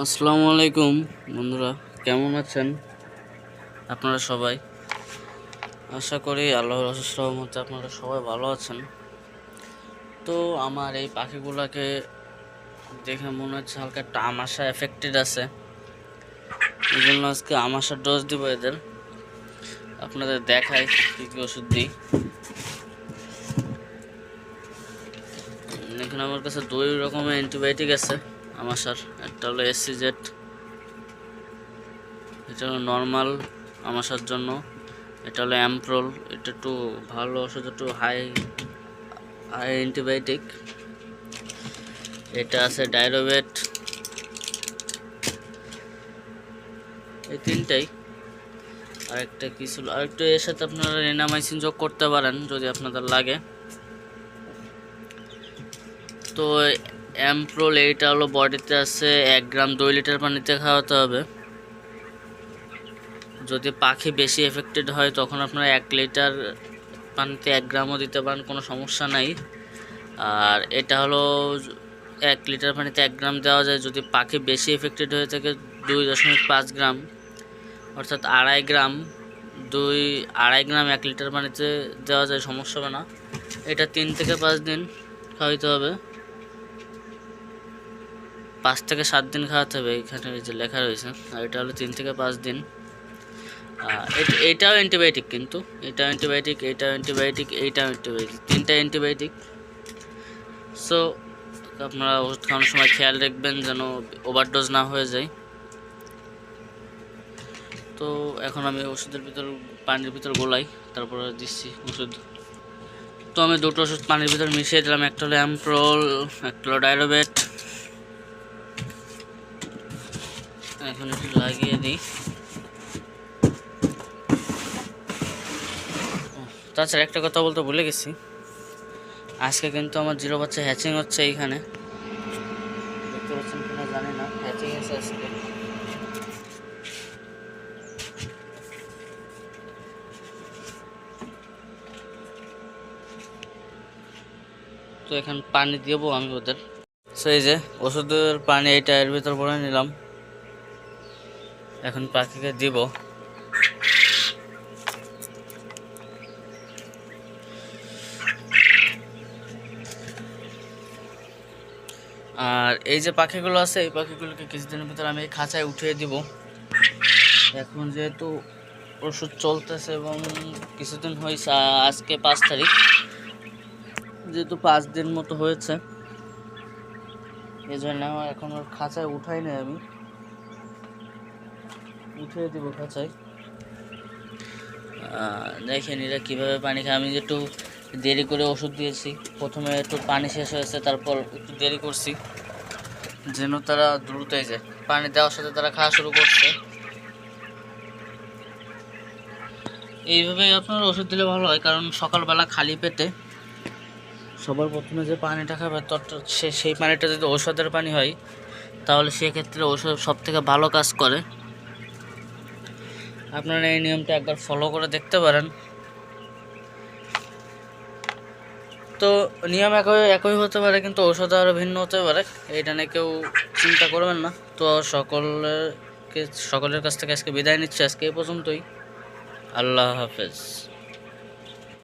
আসসালামু আলাইকুম, বন্ধুরা, কেমন আছেন? আপনারা সবাই? আশা করি আল্লাহর রহমতে আপনারা সবাই ভালো আছেন। তো আমার এই পাখিগুলোকে দেখে মনে হচ্ছে হালকা একটা আমাশা এফেক্টেড আছে। এই জন্য আজকে আমাশার ডোজ দিব এদের। আপনাদের দেখাই কী কী ওষুধ দিই। এখানে আমার কাছে দুই রকমের অ্যান্টিবায়োটিক আছে। আমাশার একটা হলো এসসিজেড এটা হলো নর্মাল আমাশার জন্য। এটা হলো অ্যাম্প্রোল এটা একটু ভালো ওষুধ, একটু হাই হাই অ্যান্টিবায়োটিক এটা আছে ডাইরোবেট এই তিনটাই। আরেকটা কি ছিল? আরেকটু এর সাথে আপনারা রেনামাইসিন যোগ করতে পারেন, যদি আপনাদের লাগে। তো অ্যাম্প্রোল এইটা হলো বডিতে আছে এক গ্রাম দুই লিটার পানিতে খাওয়াতে হবে। যদি পাখি বেশি এফেক্টেড হয়, তখন আপনারা এক লিটার পানিতে এক গ্রামও দিতে পারেন, কোনো সমস্যা নাই। আর এটা হলো এক লিটার পানিতে এক গ্রাম দেওয়া যায়, যদি পাখি বেশি এফেক্টেড হয়ে থাকে দুই দশমিক পাঁচ গ্রাম, অর্থাৎ আড়াই গ্রাম, দুই, আড়াই গ্রাম এক লিটার পানিতে দেওয়া যায়, সমস্যা হবে না। এটা তিন থেকে পাঁচ দিন খাওয়াইতে হবে। পাঁচ থেকে সাত দিন খাওয়াতে হবে এখানে যে লেখা রয়েছে। আর এটা হলো তিন থেকে পাঁচ দিন। আহ, এটা- অ্যান্টিবায়োটিক কিন্তু। এটাও অ্যান্টিবায়োটিক এইটাও অ্যান্টিবায়োটিক এইটাও অ্যান্টিবায়োটিক তিনটা অ্যান্টিবায়োটিক সো আপনারা ওষুধ খাওয়ানোর সময় খেয়াল রাখবেন যেন ওভারডোজ না হয়ে যায়। তো এখন আমি ওষুধের ভিতর পানির ভিতর গোলাই তারপরে দিচ্ছি ওষুধ। তো আমি দুটো ওষুধ পানির ভিতর মিশিয়ে দিলাম একটা হলো অ্যাম্প্রোল একটা হলো ডায়রোবেট এখন একটু লাগিয়ে দিই। তাছাড়া একটা কথা বলতে ভুলে গেছি। আজকে কিন্তু আমার জিরো বাচ্চা হ্যাচিং হচ্ছে এইখানে। দেখতে পাচ্ছেন কিনা জানি না হ্যাচিং আছে আজকে। তো এখন পানি দেবো আমি ওদের। সেই যে ওষুধের পানি এইটা এর ভিতর ভরে নিলাম। এখন পাখিকে দিব। আর এই যে পাখিগুলো আছে, এই পাখিগুলোকে কিছুদিনের ভিতরে আমি খাঁচায় উঠিয়ে দিব। এখন যেহেতু ওষুধ চলতেছে এবং কিছুদিন হয়েছে, আজকে পাঁচ তারিখ, যেহেতু পাঁচ দিন মতো হয়েছে এই জন্য আমার এখন ওর খাঁচায় উঠাই নাই আমি। উঠিয়ে দিব খাঁচায় দেখেন এরা কীভাবে পানি খায়। আমি একটু দেরি করে ওষুধ দিয়েছি। প্রথমে একটু পানি শেষ হয়েছে, তারপর একটু দেরি করছি। যেন তারা দ্রুতই যায়। পানি দেওয়ার সাথে তারা খাওয়া শুরু করছে। এইভাবে আপনার ওষুধ দিলে ভালো হয়, কারণ সকালবেলা খালি পেটে সবার প্রথমে যে পানিটা খাবে সে সেই পানিটা যদি ঔষধের পানি হয়, তাহলে সেক্ষেত্রে ঔষধ সব থেকে ভালো কাজ করে। আপনারা এই নিয়মটা একবার ফলো করে দেখতে পারেন। তো নিয়ম একই একই হতে পারে, কিন্তু ঔষধ আরও ভিন্ন হতে পারে। এটা নিয়ে কেউ চিন্তা করবেন না। তো সকলের সকলের কাছ থেকে আজকে বিদায় নিচ্ছি। আজকে এই পর্যন্তই। আল্লাহ হাফেজ।